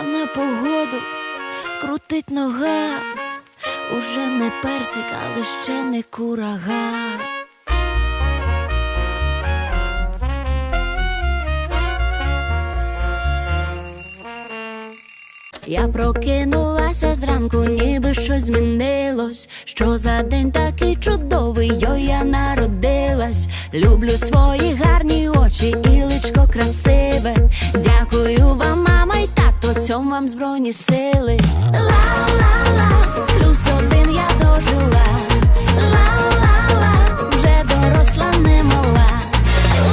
а на погоду крутить нога. Уже не персик, але ще не курага. Я прокинулася зранку, ніби щось змінилось. Що за день такий чудовий, йо я народилась. Люблю свої гарні вам збройні сили. Ла-ла-ла, плюс один я дожила. Ла-ла-ла, вже доросла немала.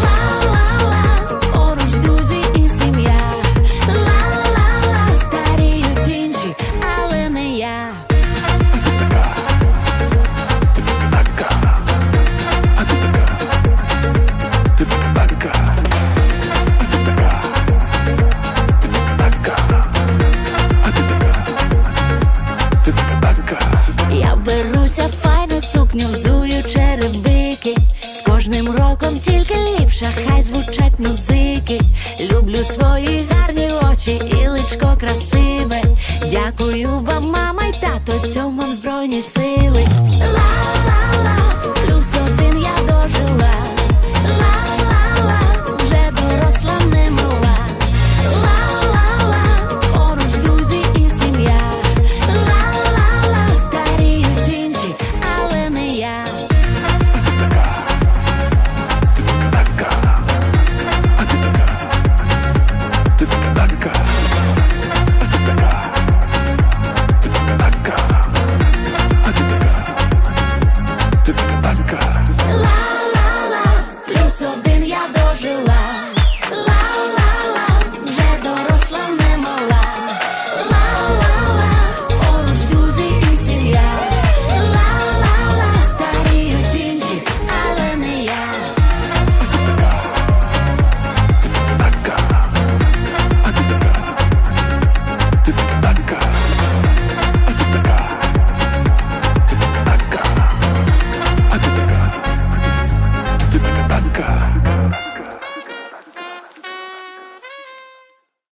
Ла-ла-ла, поруч друзі і сім'я. Ла-ла-ла, старіють інші, беруся файну сукню, взую черевики. З кожним роком тільки ліпше, хай звучать музики. Люблю свої гарні очі і личко красиве. Дякую вам, мама й тато, цьому вам збройні сили.